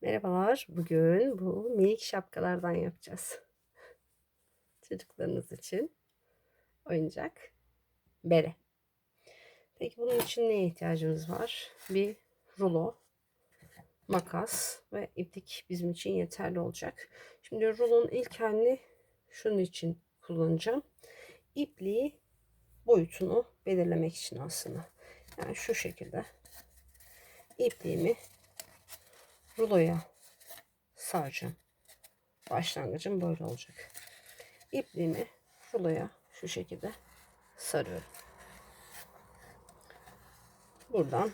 Merhabalar. Bugün bu minik şapkalardan yapacağız. Çocuklarınız için oyuncak bere. Peki bunun için neye ihtiyacımız var? Bir rulo, makas ve iplik bizim için yeterli olacak. Şimdi rulonun ilk halini şunun için kullanacağım. İpliği boyutunu belirlemek için aslında. Yani şu şekilde ipliğimi ruloya saracağım. Başlangıcım böyle olacak. İpliğimi ruloya şu şekilde sarıyorum. Buradan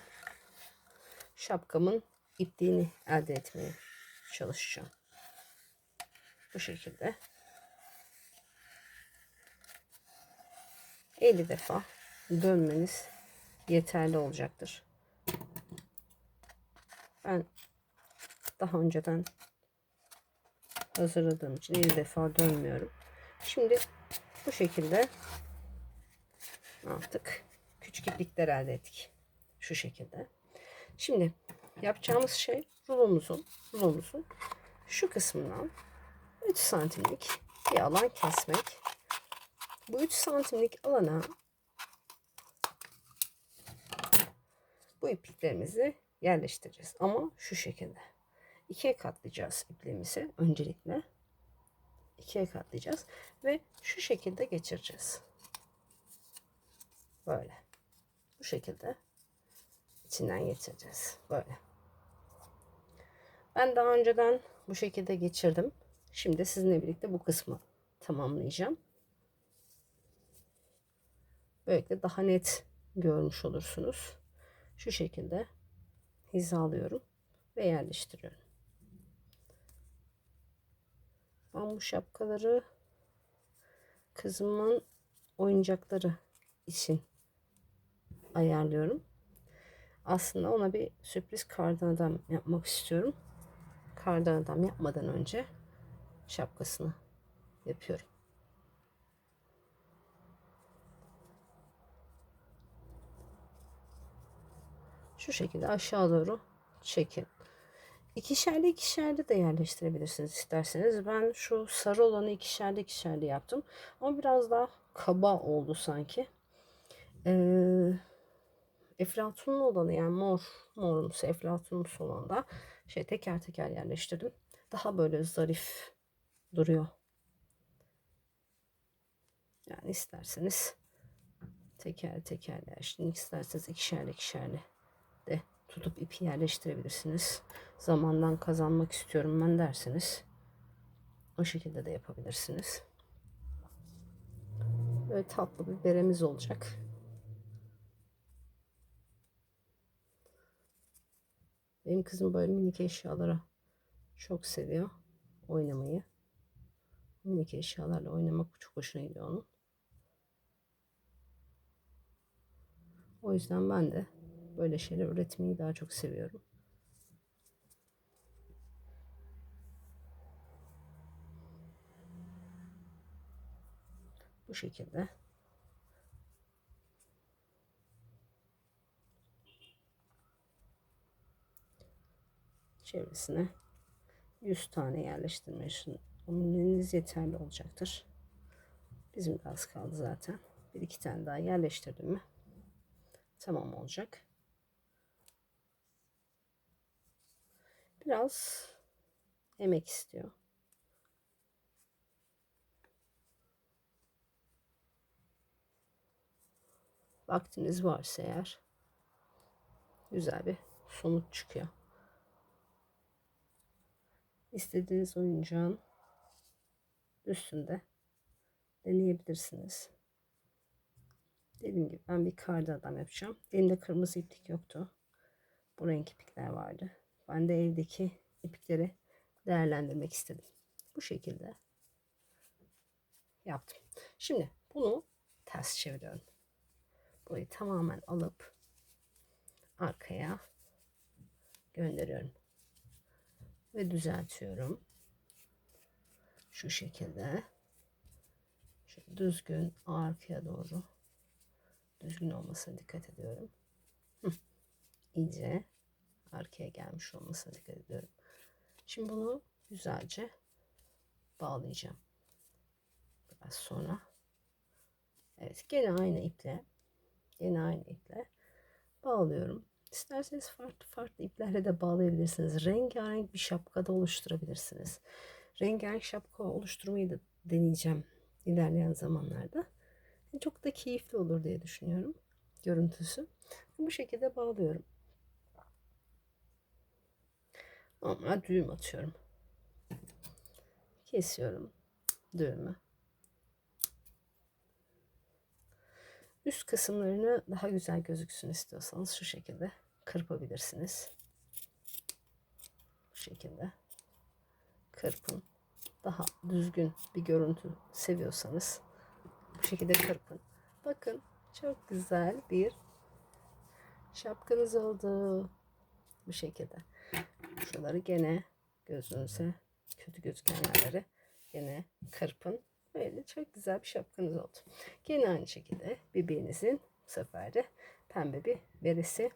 şapkamın ipliğini elde etmeye çalışacağım. Bu şekilde 50 defa dönmeniz yeterli olacaktır. Ben daha önceden hazırladığım için 50 defa dönmüyorum. Şimdi bu şekilde ne yaptık? Küçük iplikler elde ettik. Şu şekilde. Şimdi yapacağımız şey rulomuzun, rulomuzun şu kısmından 3 santimlik bir alan kesmek. Bu 3 santimlik alana bu ipliklerimizi yerleştireceğiz. Ama şu şekilde. İkiye katlayacağız ipliğimizi öncelikle. ikiye katlayacağız ve şu şekilde geçireceğiz. Böyle. Bu şekilde içinden geçireceğiz. Böyle. Ben daha önceden bu şekilde geçirdim. Şimdi sizinle birlikte bu kısmı tamamlayacağım. Böylelikle daha net görmüş olursunuz. Şu şekilde hizalıyorum ve yerleştiriyorum. Ben bu şapkaları kızımın oyuncakları için ayarlıyorum. Aslında ona bir sürpriz kardan adam yapmak istiyorum. Kardan adam yapmadan önce şapkasını yapıyorum. Şu şekilde aşağı doğru çekin. İkişerli ikişerli de yerleştirebilirsiniz isterseniz. Ben şu sarı olanı ikişerli ikişerli yaptım. Ama biraz daha kaba oldu sanki. Ee, Eflatun'un olanı yani mor, morumsu eflatunumsu olan da şey teker teker yerleştirdim. Daha böyle zarif duruyor. Yani isterseniz teker teker yerleştirin. isterseniz ikişerli ikişerli tutup ipi yerleştirebilirsiniz. Zamandan kazanmak istiyorum ben derseniz o şekilde de yapabilirsiniz. Böyle tatlı bir beremiz olacak. Benim kızım böyle minik eşyalara çok seviyor oynamayı. Minik eşyalarla oynamak çok hoşuna gidiyor onun. O yüzden ben de böyle şeyler üretmeyi daha çok seviyorum. Bu şekilde. Çevresine 100 tane yerleştirme omuriliğiniz yeterli olacaktır. Bizim de az kaldı zaten. Bir iki tane daha yerleştirdim mi tamam olacak. Biraz emek istiyor. Vaktiniz varsa eğer güzel bir sonuç çıkıyor. İstediğiniz oyuncağın üstünde deneyebilirsiniz. Dediğim gibi ben bir karda adam yapacağım. Elimde kırmızı iplik yoktu. Bu renk iplikler vardı. Ben de evdeki iplikleri değerlendirmek istedim. Bu şekilde yaptım. Şimdi bunu ters çeviriyorum. Burayı tamamen alıp arkaya gönderiyorum. Ve düzeltiyorum. Şu şekilde. Şu düzgün arkaya doğru düzgün olmasına dikkat ediyorum. Hı. İyice arkaya gelmiş olmasına dikkat ediyorum. Şimdi bunu güzelce bağlayacağım. Biraz sonra. Evet gene aynı iple gene aynı iple bağlıyorum. İsterseniz farklı farklı iplerle de bağlayabilirsiniz. Rengarenk bir şapka da oluşturabilirsiniz. Rengarenk şapka oluşturmayı da deneyeceğim ilerleyen zamanlarda. Çok da keyifli olur diye düşünüyorum görüntüsü. Bu şekilde bağlıyorum. Normal düğüm atıyorum. Kesiyorum düğümü. Üst kısımlarını daha güzel gözüksün istiyorsanız şu şekilde kırpabilirsiniz. Bu şekilde kırpın. Daha düzgün bir görüntü seviyorsanız bu şekilde kırpın. Bakın çok güzel bir şapkanız oldu. Bu şekilde. Şuraları gene gözünüze kötü gözüken yerleri gene kırpın. Böyle çok güzel bir şapkanız oldu. Gene aynı şekilde bebeğinizin bu sefer de pembe bir beresi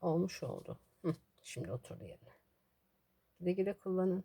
olmuş oldu. Hı, şimdi oturdu yerine. Güle güle kullanın.